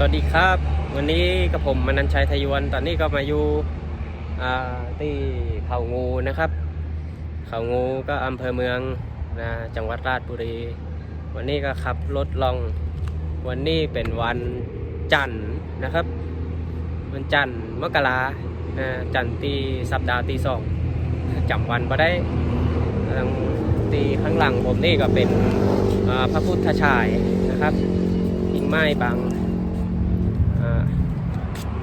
สวัสดีครับ วันนี้กับผมมนันชัยทยวน ตอนนี้ก็มาอยู่ที่เขางูนะครับ เขางูก็อำเภอเมืองนะจังหวัดราชบุรี วันนี้ก็ขับรถลอง วันนี้เป็นวันจันทร์นะครับ วันจันทร์มกรานะจันทร์ตีสัปดาห์ตีสองจำวันมาได้ตีข้างหลังผมนี่ก็เป็นพระพุทธชายนะครับกิ่งไม้บาง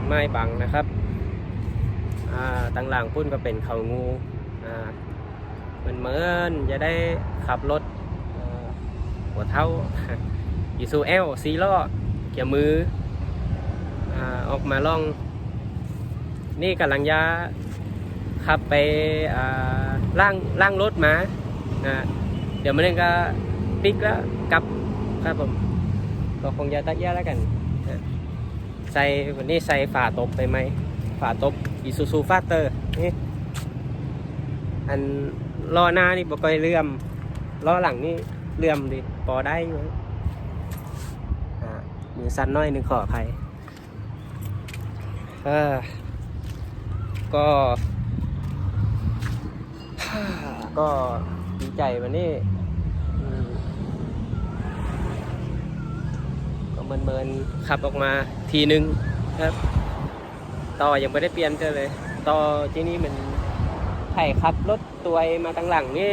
ไม้บังนะครับอ่าตั้งหลังพุ่นก็เป็นเขางูเหมือนเหมือนจะได้ขับรถหัวเท้าอีซูเอลซีล้อเกี่ยมือออกมาล่อง นี่กำลังจะขับไปล่างล่างรถมาเดี๋ยวมันนึงก็ปิกแล้วกลับครับผมก็คงจะตัดแยกแล้วกัน ใส่วันนี้ใส่ฝาตบไปไหมฝาตบอีซูซูฟาเตอร์นี่อันล้อหน้านี่บก่อยเลื่อมล้อหลังนี่เลื่อมดิพอได้อยู่อ่ามือสั้นน้อยหนึ่งขออภัยก็ก็ดีใจวันนี้อืม ก็ เมินเมินขับออกมาทีนึงครับต่อยังไม่ได้เปลี่ยนเจอเลย ต่อที่นี่มันไถ่ขับรถตัวมาตั้งหลังนี่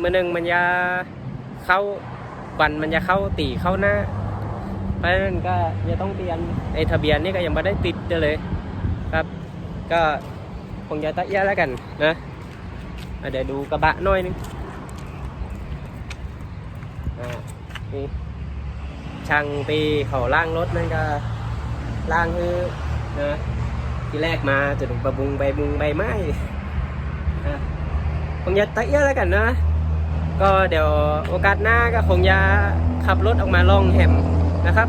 มือหนึ่งมันจะเข้าวันมันจะเข้าตีเข้าหน้าเพราะฉะนั้นก็จะต้องเปลี่ยนไอ้ทะเบียนนี่ก็ยังไม่ได้ติดเจอเลย ครับ ก็คงจะตะเอียแล้วกันนะเดี๋ยวดูกระบะหน้อยนึงอ่านี่ ช่างตีเขาล่างรถนั่นก็ล่างคือนะที่แรกมาจะถึงประบุงใบบุงใบไม้คงจะตะเอียแล้วกันนะ ก็เดี๋ยวโอกาสหน้าก็คงจะขับรถออกมาล่องแหมนะครับ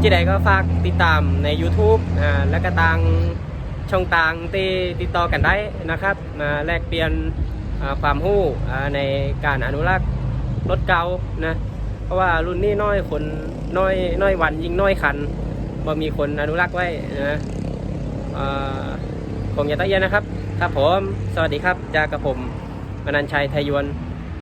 ที่ใดก็ฝากติดตามใน YouTube อ่าและก็ทางช่องต่างที่ติดต่อกันได้นะครับมาแลกเปลี่ยนความรู้อ่าในการอนุรักษ์รถเก่านะ เพราะว่ารุ่นนี้น้อยคนน้อยน้อยวันยิ่งน้อยคันบ่มีคนอนุรักษ์ไว้นะเอ่อคงจะตะเอียนนะครับ ครับผม สวัสดีครับจากกระผมมนันชัยไทยยวน